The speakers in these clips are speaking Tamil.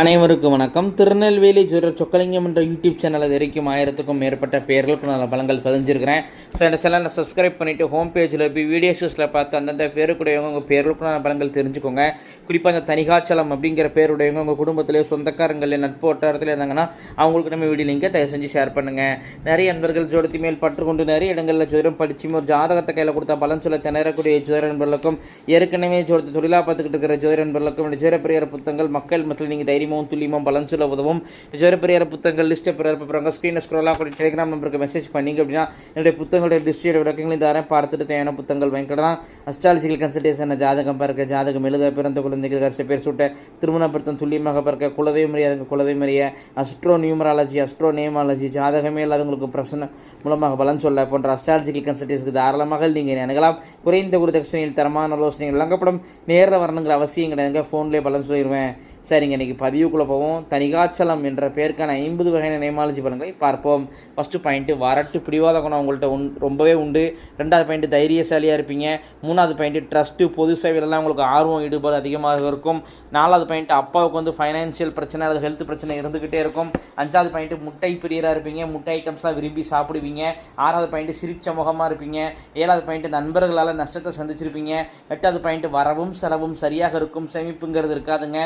அனைவருக்கும் வணக்கம். திருநெல்வேலி ஜுர சொக்கலிங்கம் என்ற யூடியூப் சேனல் வரைக்கும் ஆயிரத்துக்கும் மேற்பட்ட பேர்களுக்கு நான் பலங்கள் பதிஞ்சிருக்கிறேன். ஸோ இந்த சேனலை சப்ஸ்கிரைப் பண்ணிவிட்டு ஹோம் பேஜில் போய் வீடியோஸில் பார்த்து அந்தந்த பேருக்குடையவங்க உங்கள் பேர்களுக்கு நான் பலங்கள் தெரிஞ்சுக்கோங்க. குறிப்பாக அந்த தனிகாச்சலம் அப்படிங்கிற பேருடையவங்க உங்கள் குடும்பத்திலே சொந்தக்காரங்களே நட்பு வட்டாரத்தில் இருந்தாங்கன்னா அவங்களுக்கு நம்ம வீடியோ லிங்கை தயவு செஞ்சு ஷேர் பண்ணுங்கள் நிறைய நண்பர்கள் ஜோடத்தி மேல் பற்று கொண்டு நிறைய இடங்களில் ஜோதிடம் படிச்சு ஒரு ஜாதகத்தை கையில் கொடுத்தா பலன் சொல்ல திணறக்கூடிய ஜோதிட நண்பர்களுக்கும் ஏற்கனவே ஜோடத்தை தொழிலாக பார்த்துக்கிட்டு இருக்கிற ஜோர நண்பர்களுக்கும் இந்த பிரியர் புத்தகங்கள் மக்கள் மத்தியில் நீங்கள் தைரியம் தைரியமும் துல்லியமும் பலன் சொல்ல உதவும். ஜோதிட புத்தகங்கள் லிஸ்ட்டை பிறர் போகிறாங்க ஸ்க்ரீனை ஸ்க்ரோலாக கூட டெலிகிராம் நம்பருக்கு மெசேஜ் பண்ணிங்க அப்படின்னா என்னுடைய புத்தகங்களுடைய லிஸ்ட்டோட விளக்கங்களையும் தரேன் பார்த்துட்டு தேவையான புத்தகங்கள் வாங்கிக்கலாம் அஸ்ட்ராலஜிக்கல் கன்சல்டேஷன் ஜாதகம் பார்க்க ஜாதகம் எழுத பிறந்த குழந்தைகள் கரிசை பேர் சுட்ட திருமணப்படுத்தம் துல்லியமாக பார்க்க குலதெய்வம் அறியாதவங்க குலதெய்வம் அறிய அஸ்ட்ரோ நியூமராலஜி அஸ்ட்ரோ நேமாலஜி ஜாதகமே இல்லாதவங்களுக்கு பிரச்சனை மூலமாக பலன் சொல்ல போன்ற அஸ்ட்ராலஜிக்கல் கன்சல்டேஷனுக்கு தாராளமாக நீங்கள் நினைக்கலாம் குறைந்த குரு தட்சணையில் தரமான ஆலோசனைகள் வழங்கப்படும். நேரில் வரணுங்கிற அவசியம் கிடையாதுங்க. ஃபோன்லேயே பலன் சொல்லிடுவேன் சரிங்க இன்றைக்கி பதிவுக்குள்ளே போவோம். தனிகாச்சலம் என்ற பேருக்கான ஐம்பது வகையான நேமாலஜி பலன்களை பார்ப்போம். ஃபஸ்ட்டு பாயிண்ட்டு வரட்டு பிடிவாத குணம் உங்கள்கிட்ட உண் ரொம்பவே உண்டு. ரெண்டாவது பாயிண்ட்டு தைரியசாலியாக இருப்பீங்க. மூணாவது பாயிண்ட்டு ட்ரஸ்ட்டு பொது சேவையிலலாம் உங்களுக்கு ஆர்வம் ஈடுபாடு அதிகமாக இருக்கும். நாலாவது பாயிண்ட்டு அப்பாவுக்கு வந்து ஃபைனான்ஷியல் பிரச்சனை அல்லது ஹெல்த் பிரச்சனை இருந்துக்கிட்டே இருக்கும். அஞ்சாவது பாயிண்ட்டு முட்டை பிரியராக இருப்பீங்க. முட்டை ஐட்டம்ஸ்லாம் விரும்பி சாப்பிடுவீங்க. ஆறாவது பாயிண்ட்டு சிரிச்ச முகமாக இருப்பீங்க. ஏழாவது பாயிண்ட்டு நண்பர்களால் நஷ்டத்தை சந்திச்சிருப்பீங்க. எட்டாவது பாயிண்ட்டு வரவும் செலவும் சரியாக இருக்கும். சேமிப்புங்கிறது இருக்காதுங்க.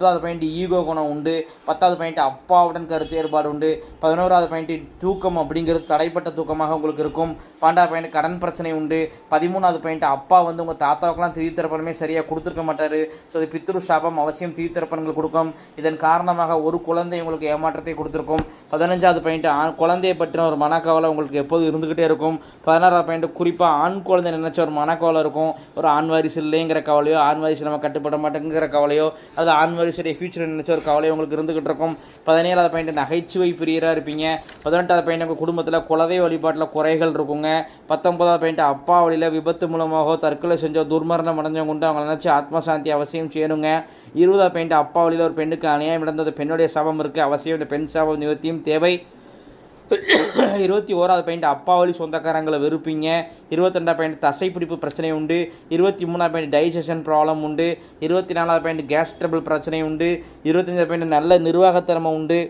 ஒன்பதாவது பாயிண்ட் ஈகோ குணம் உண்டு. பத்தாவது பாயிண்ட் அப்பாவுடன் கருத்து ஏற்பாடு உண்டு. பதினோராவது பாயிண்ட் தூக்கம் அப்படிங்கிறது தடைப்பட்ட தூக்கமாக உங்களுக்கு இருக்கும். பன்னெண்டாவது பையனுக்கு கடன் பிரச்சனை உண்டு. பதிமூணாவது பையன்ட்டு அப்பா வந்து உங்கள் தாத்தாவுக்கெல்லாம் திதி சரியாக கொடுத்துருக்க மாட்டார். ஸோ இது பித்ரு சாபம் அவசியம் திதி கொடுக்கும். இதன் காரணமாக ஒரு குழந்தை உங்களுக்கு ஏமாற்றத்தை கொடுத்துருக்கும். பதினஞ்சாவது பையன்ட்டு ஆண் குழந்தையை பற்றின ஒரு மனக்கவலை உங்களுக்கு எப்போதும் இருந்துக்கிட்டே இருக்கும். பதினாறாவது பையன்ட்டு குறிப்பாக ஆண் குழந்தை நினச்ச ஒரு மனக்கவலை இருக்கும். ஒரு ஆண் வாரிசு இல்லைங்கிற கவலையோ ஆண் வாரிசு நம்ம கட்டுப்பட மாட்டேங்கிற கவலையோ அது ஆண் வாரிசுடைய ஃபியூச்சர் நினைச்ச ஒரு கவலையோ உங்களுக்கு இருந்துக்கிட்டு இருக்கும். பதினேழாவது பையன்ட்டு நகைச்சுவை பிரியராக இருப்பீங்க. பதினெட்டாவது பாயிண்ட் உங்கள் குடும்பத்தில் குலதெய்வ வழிபாட்டில் குறைகள் இருக்குங்க. பத்தொன்பதாவது பாயிண்ட் அப்பா வழியில் விபத்து மூலமாக தற்கொலை செஞ்சோ துர்மரணம் அடைஞ்சவங்க உண்டு. அவங்க நினச்சி ஆத்மசாந்தி அவசியம் செய்யணுங்க. இருபதாவது பாயிண்ட் அப்பா வழியில் ஒரு பெண்ணுக்கு அநியாயம் நடந்தது. பெண்ணுடைய சாபம் இருக்குது அவசியம் இந்த பெண் சாபம் நிவர்த்தியும் தேவை. இருபத்தி ஓராவது பாயிண்ட் அப்பா வழி சொந்தக்காரங்களை வெறுப்பீங்க. இருபத்தெண்டாவது பாயிண்ட் தசைப்பிடிப்பு பிரச்சனை உண்டு. இருபத்தி மூணாவது பாயிண்ட் டைஜஷன் ப்ராப்ளம் உண்டு. இருபத்தி நாலாவது பாயிண்ட் கேஸ் ட்ரபிள் பிரச்சனை உண்டு. இருபத்தஞ்சாவது பாயிண்ட் நல்ல நிர்வாகத்திறமை உண்டு.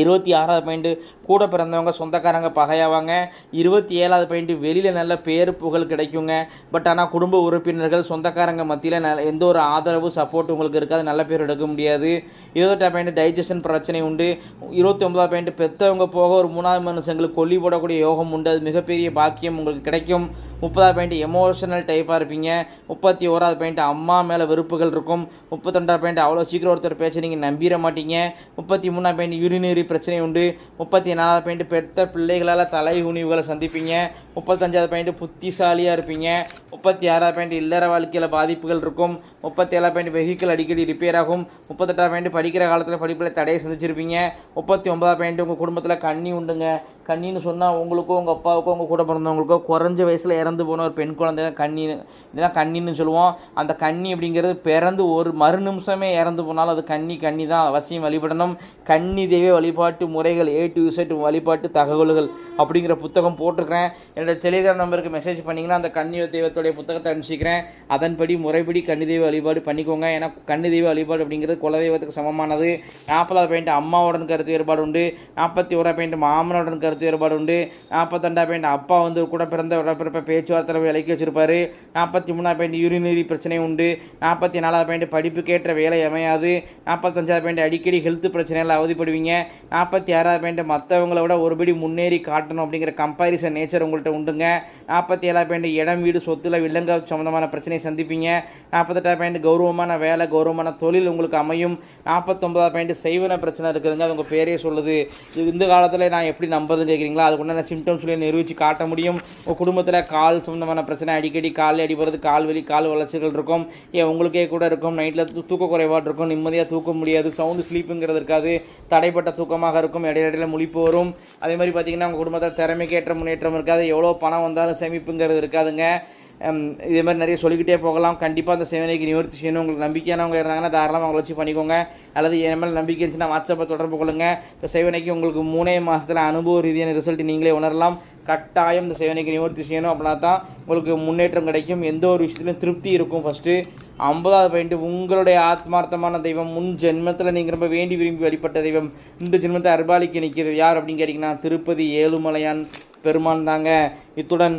இருபத்தி ஆறாவது பாயிண்ட்டு கூட பிறந்தவங்க சொந்தக்காரங்க பகையாவாங்க. இருபத்தி ஏழாவது பாயிண்ட்டு வெளியில் நல்ல பேர் புகழ் கிடைக்குங்க. பட் ஆனால் குடும்ப உறுப்பினர்கள் சொந்தக்காரங்க மத்தியில் ந எந்த ஒரு ஆதரவு சப்போர்ட் உங்களுக்கு இருக்காது. நல்ல பேர் எடுக்க முடியாது. இருபத்தெட்டாவது பாயிண்ட் டைஜஷன் பிரச்சனை உண்டு. இருபத்தி ஒன்பதாவது பாயிண்ட் பெற்றவங்க போக ஒரு மூணாவது மனுஷங்களுக்கு கொல்லி போடக்கூடிய யோகம் உண்டு. அது மிகப்பெரிய பாக்கியம் உங்களுக்கு கிடைக்கும். முப்பதாவது பாயிண்ட் எமோஷனல் டைப்பாக இருப்பீங்க. முப்பத்தி ஓராவது பாயிண்ட் அம்மா மேலே வெறுப்புகள் இருக்கும். முப்பத்தொண்டாவது பாயிண்ட் அவ்வளோ சீக்கிரம் ஒருத்தர் பேச்சை நீங்கள் நம்பிட மாட்டீங்க. முப்பத்தி மூணாவது பாயிண்ட் யூரினரி பிரச்சனை உண்டு. முப்பத்தி நாலாவது பாயிண்ட் பெத்த பிள்ளைகளால் தலை உணிவுகளை சந்திப்பீங்க. முப்பத்தஞ்சாவது பாயிண்ட் புத்திசாலியாக இருப்பீங்க. முப்பத்தி ஆறாவது பாயிண்ட் இல்லற வாழ்க்கையில் பாதிப்புகள் இருக்கும். முப்பத்தி ஏழாவது பாயிண்ட் வெஹிக்கிள் அடிக்கடி ரிப்பேர் ஆகும். முப்பத்தெட்டாவது பாயிண்ட் படிக்கிற காலத்தில் படிப்பில் தடையை சந்திச்சிருப்பீங்க. முப்பத்தி ஒன்பதாவது பாயிண்ட் உங்கள் குடும்பத்தில் கண்ணி உண்டுங்க. கண்ணின்னு சொன்னால் உங்களுக்கோ உங்கள் அப்பாவுக்கோ உங்கள் கூட பிறந்தவங்களுக்கோ குறைஞ்ச வயசில் இறந்து போன ஒரு பெண் குழந்தை தான் கண்ணி இதுதான் கண்ணின்னு சொல்லுவோம். அந்த கண்ணி அப்படிங்கிறது பிறந்து ஒரு மறு நிமிஷமே இறந்து போனாலும் அது கண்ணி கண்ணி தான் அவசியம் வழிபடணும். கன்னி தெய்வ வழிபாட்டு முறைகள் ஏ டு இசட் வழிபாட்டு தகவல்கள் அப்படிங்கிற புத்தகம் போட்டிருக்கிறேன். என்னோட டெலிகிராம் நம்பருக்கு மெசேஜ் பண்ணிங்கன்னா அந்த கண்ணி தெய்வத்துடைய புத்தகத்தை அனுப்பிச்சிக்கிறேன். அதன்படி முறைப்படி கன்னி தெய்வ வழிபாடு பண்ணிக்கோங்க. ஏன்னா கண்ணி தெய்வ வழிபாடு அப்படிங்கிறது குலதெய்வத்துக்கு சமமானது. நாற்பதாவது பாயிண்ட் அம்மாவுடன் கருத்து வேறுபாடு உண்டு. நாற்பத்தி ஓரா பாயிண்ட் மாமனுடன் கருத்து வேறுபாடு உண்டு. நாற்பத்தெண்டா பாயிண்ட் அப்பா வந்து கூட பிறந்த உடப்பிறப்ப பேச்சுவார்த்தை விலைக்கு வச்சிருப்பாரு. நாற்பத்தி மூணாவது பாயிண்ட் யூரினரி பிரச்சனை உண்டு. நாற்பத்தி நாலாவது பாயிண்ட் படிப்புக்கேற்ற வேலை அமையாது. நாற்பத்தஞ்சாவது பாயிண்ட் அடிக்கடி ஹெல்த் பிரச்சனைகள் அவதிப்படுவீங்க. நாற்பத்தி ஆறாவது பாயிண்ட் மற்றவங்கள விட ஒருபடி முன்னேறி காட்டணும் அப்படிங்கிற கம்பாரிசன் நேச்சர் உங்கள்கிட்ட உண்டுங்க. நாற்பத்தி ஏழாவது பாயிண்ட் இடம் வீடு சொத்துல வில்லங்க சம்மந்தமான பிரச்சனையை சந்திப்பீங்க. நாற்பத்தெட்டாவது பாயிண்ட் கௌரவமான வேலை கௌரவமான தொழில் உங்களுக்கு அமையும். நாற்பத்தொம்பதாவது பாயிண்ட் செய்வன பிரச்சனை இருக்குதுங்க அது உங்கள் பேரே சொல்லுது. இந்த காலத்தில் நான் எப்படி நம்புறதுன்னு கேட்குறீங்களா அதுக்கு உண்டான சிம்டம்ஸ் சொல்லி நிரூபித்து காட்ட முடியும். உங்கள் குடும்பத்தில் கால் சம்மந்தமான பிரச்சனை அடிக்கடி கால் அடிபடுறது கால் வலி கால் வளர்ச்சிகள் இருக்கும். ஏன் உங்களுக்கே கூட இருக்கும். நைட்டில் தூக்க குறைபாடு இருக்கும். நிம்மதியாக தூக்க முடியாது. சவுண்டு ஸ்லீப்புங்கிறது இருக்காது. தடைப்பட்ட தூக்கமாக இருக்கும். இடையில முழிப்பு வரும். அதே மாதிரி பார்த்தீங்கன்னா உங்கள் குடும்பத்தில் திறமைக்கேற்ற முன்னேற்றம் இருக்காது. எவ்வளோ பணம் வந்தாலும் சேமிப்புங்கிறது இருக்காதுங்க. இதே மாதிரி நிறைய சொல்லிக்கிட்டே போகலாம். கண்டிப்பாக அந்த சேவனைக்கு நிவர்த்தி செய்யணும். உங்களுக்கு நம்பிக்கையானவங்க இருந்தாங்கன்னா தாராளமாக அவங்கள வச்சு பண்ணிக்கோங்க. அல்லது என் மேலே நம்பிக்கை இருந்துச்சுன்னா வாட்ஸ்அப்பை தொடர்பு கொள்ளுங்க. இந்த சேவனைக்கு உங்களுக்கு மூணே மாதத்தில் அனுபவ ரீதியான ரிசல்ட் நீங்களே உணரலாம். கட்டாயம் இந்த சேவனைக்கு நிவர்த்தி செய்யணும் அப்படின்னா தான் உங்களுக்கு முன்னேற்றம் கிடைக்கும். எந்த ஒரு விஷயத்துலையும் திருப்தி இருக்கும் ஃபஸ்ட்டு ஐம்பதாவது பாயிண்ட்டு உங்களுடைய ஆத்மார்த்தமான தெய்வம். முன் ஜென்மத்தில் நீங்கள் ரொம்ப வேண்டி விரும்பி வழிபட்ட தெய்வம். இந்த ஜென்மத்தை அர்பாலிக்கு நிற்கிறது யார் அப்படின்னு கேட்டிங்கன்னா திருப்பதி ஏழுமலையான் பெருமான் தாங்க. இத்துடன்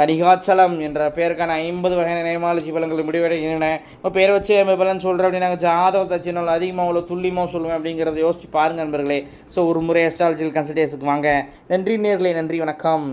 தனிகாச்சலம் என்ற பெயருக்கான ஐம்பது வகையான நேமாலஜி பலன்கள் முடிவடைகின்றன. இப்போ பேர் வச்சு ஐம்பது பலன் சொல்கிறேன் அப்படின்னு நாங்கள் ஜாதகத்தை சின்ன அதிகமாக அவ்வளோ துல்லியமாக சொல்லுவேன் அப்படிங்கிறத யோசிச்சு பாருங்கள் நண்பர்களே. ஸோ ஒரு முறை அஸ்ட்ராலஜியில் கன்சல்டேஷனுக்கு வாங்க. நன்றி நேர்களே நன்றி வணக்கம்.